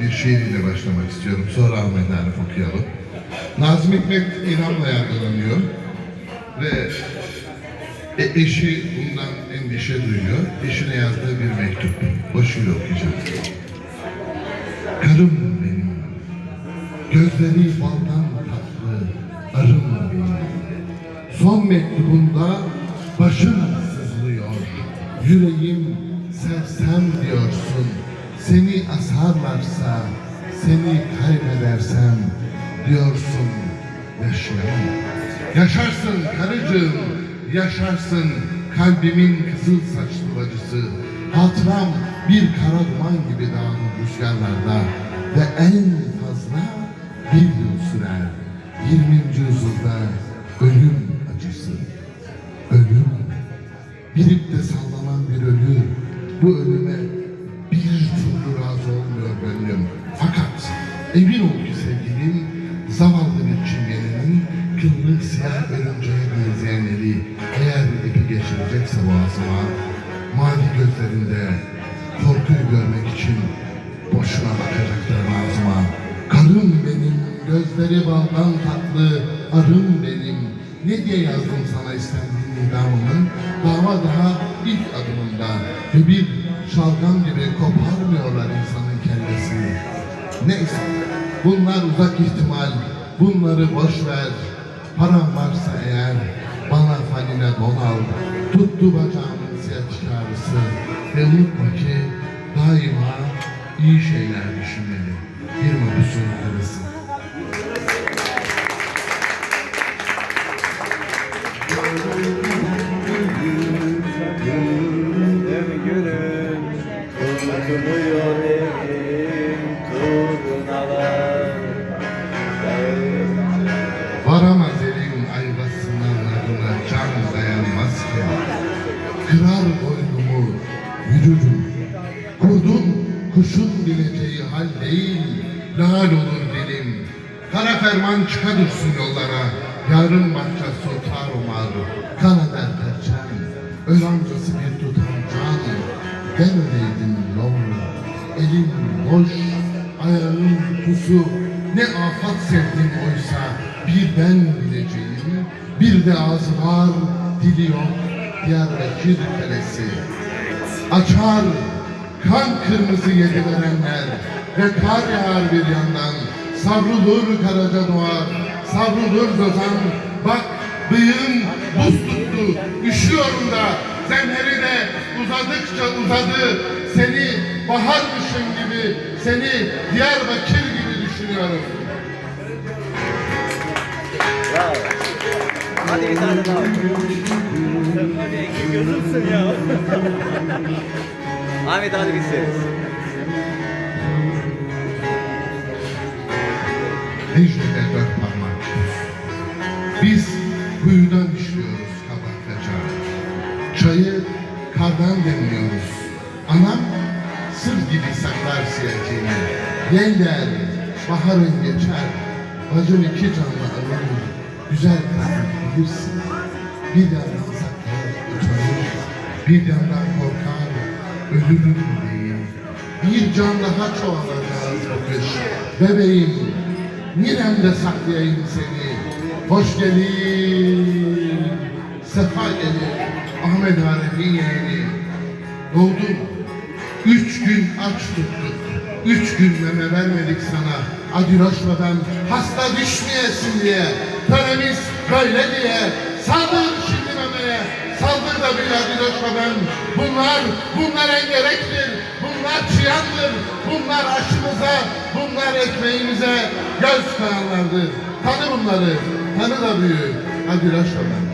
bir şiiriyle başlamak istiyorum. Sonra Ahmet Arif okuyalım. Nazım Hikmet İlham'la yargılanıyor ve e, eşi bundan endişe duyuyor. Eşine yazdığı bir mektup. Başıyla okuyacağım. Karım benim, gözleri baldan tatlı, arım benim. Son mektubunda başın sızlıyor. Yüreğim sersem diyorsun. Seni asarlarsa, seni kaybedersem diyorsun. Yaşayamam. Yaşarsın karıcığım, yaşarsın kalbimin kızıl saçlı bacısı. Hatıram bir kara duman gibi dağılır rüzgarlarda ve en fazla bir yıl sürer. 20. yüzyılda ölüm acısı. Ölüm. Bir ipte sallanan bir ölü. Bu ölüme emin ol ki sevgilim zavallı bir çingenenin kıllı siyah örümceğe benzeyen eli eğer ipi geçirecekse boğazıma mavi gözlerinde korkuyu görmek için boşuna bakacaktır ağzıma. Karım benim, gözleri baldan tatlı, arım benim. Ne diye yazdım sana istendiğin idamımın? Dava daha ilk adımında ve bir şalgam gibi koparmıyorlar insanın kellesini. Neyse, bunlar uzak ihtimal, bunları boş ver. Param varsa eğer, bana faline don al. Tuttu bacağımın siyah çıkarısı ve unutma ki daima iyi şeyler düşünmeli. Bir mapusun arası. Tutmuyor kuşun bileceği hal değil, lal olur dilim. Kara ferman çıka dursun yollara, yarın bahçesi otar umar. Kan eder perçem, ölancası bir tutan can. Ben öyleydim yavrum, elim boş, ayağım pusu. Ne afat sevdim oysa bir ben bileceğim, bir de ağzı var, dili yok, Diyarbakır kalesi. Açar, kan kırmızı yedi verenler ve kar yağar bir yandan. Savrulur karaca doğar, savrulur zozan. Bak bıyığım buz tuttu, üşüyorum da zemheri de uzadıkça uzadı. Seni baharmışım gibi, seni Diyarbakır gibi düşünüyorum. Hadi bir tane daha Sen hadi iki gözümsün ya Ahmet bir ses Necdet'e dört parmak. Biz kuyudan işliyoruz kabaktaca. Çayı kardan demliyoruz. Anam sır gibi saklar siyacını. Yeller, baharın geçer. Bacım iki canlı alır. Güzel kızım bilirsin. Bir yandan saklar, utanır. Bir yandan değil. Bir can daha çoğalacağız bu kış. Bebeğim, Nirem'de saklayayım seni. Hoş gelin, sefa gelin. Ahmet Arif'in yeğeni. Doğdun, üç gün aç tuttuk. Üç gün meme vermedik sana. Adiloşla ben hasta düşmeyesin diye. Töremiz böyle diye. Saldır şimdi memeye. Saldır da bir ben. Bunlar, bunlar engerektir. Bunlar çıyandır. Bunlar aşımıza, bunlar ekmeğimize göz koyanlardır. Tanı bunları, tanı da büyü. Adiloşla ben.